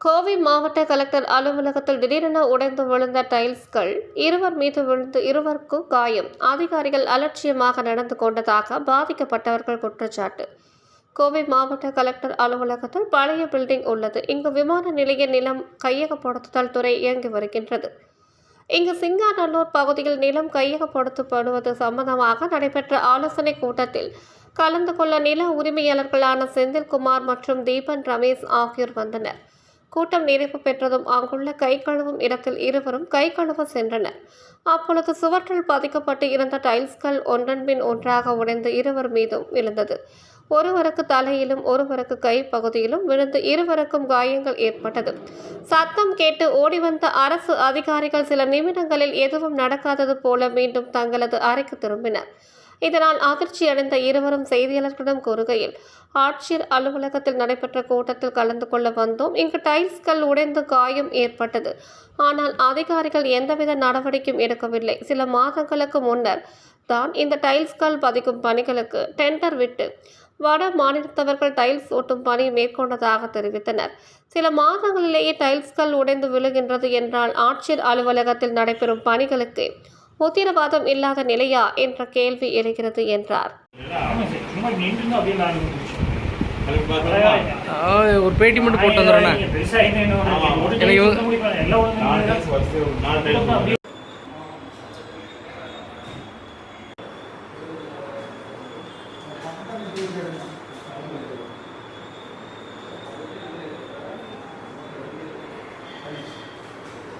கோவை மாவட்ட கலெக்டர் அலுவலகத்தில் திடீரென உடைந்து விழுந்த டைல்ஸ்கள் இருவர் மீது விழுந்து இருவருக்கும் காயம். அதிகாரிகள் அலட்சியமாக நடந்து கொண்டதாக பாதிக்கப்பட்டவர்கள் குற்றச்சாட்டு. கோவை மாவட்ட கலெக்டர் அலுவலகத்தில் பழைய பில்டிங் உள்ளது. இங்கு விமான நிலைய நிலம் கையகப்படுத்துதல் துறை இயங்கி வருகின்றது. இங்கு சிங்காநல்லூர் பகுதியில் நிலம் கையகப்படுத்தப்படுவது சம்பந்தமாக நடைபெற்ற ஆலோசனை கூட்டத்தில் கலந்து கொள்ள நில உரிமையாளர்களான செந்தில்குமார் மற்றும் தீபன் ரமேஷ் ஆகியோர் வந்தனர். கூட்டம் நிறைவு பெற்றதும் அங்குள்ள கை கழுவும் இடத்தில் இருவரும் கை கழுவ சென்றனர். அப்பொழுது சுவற்றில் பதிக்கப்பட்டு இருந்த டைல்ஸ்கள் ஒன்றன் பின் ஒன்றாக உடைந்து இருவர் மீதும் விழுந்தது. ஒருவருக்கு தலையிலும் ஒருவருக்கு கை பகுதியிலும் விழுந்து இருவருக்கும் காயங்கள் ஏற்பட்டது. சத்தம் கேட்டு ஓடி வந்த அரசு அதிகாரிகள் சில நிமிடங்களில் எதுவும் நடக்காதது போல மீண்டும் தங்களது அறைக்கு திரும்பினர். இதனால் அதிர்ச்சியடைந்த இருவரும் செய்தியாளர்களிடம் கூறுகையில் ஆட்சியர் அலுவலகத்தில் நடைபெற்ற கூட்டத்தில் கலந்து கொள்ள வந்தோம். இங்கு டைல்ஸ்கள் உடைந்து காயம் ஏற்பட்டது. ஆனால் அதிகாரிகள் எந்தவித நடவடிக்கையும் எடுக்கவில்லை. சில மாதங்களுக்கு முன்னர் தான் இந்த டைல்ஸ்கள் பதிக்கும் பணிகளுக்கு டெண்டர் விட்டு வட மாநிலத்தவர்கள் டைல்ஸ் ஓட்டும் பணி மேற்கொண்டதாக தெரிவித்தனர். சில மாதங்களிலேயே டைல்ஸ்கள் உடைந்து விழுகின்றது என்றால் ஆட்சியர் அலுவலகத்தில் நடைபெறும் பணிகளுக்கு உத்தரவாதம் இல்லாத நிலையா என்ற கேள்வி எழுகிறது என்றார். ஒரு பேட்டி மட்டும் போட்டு வந்துடுறேண்ணே.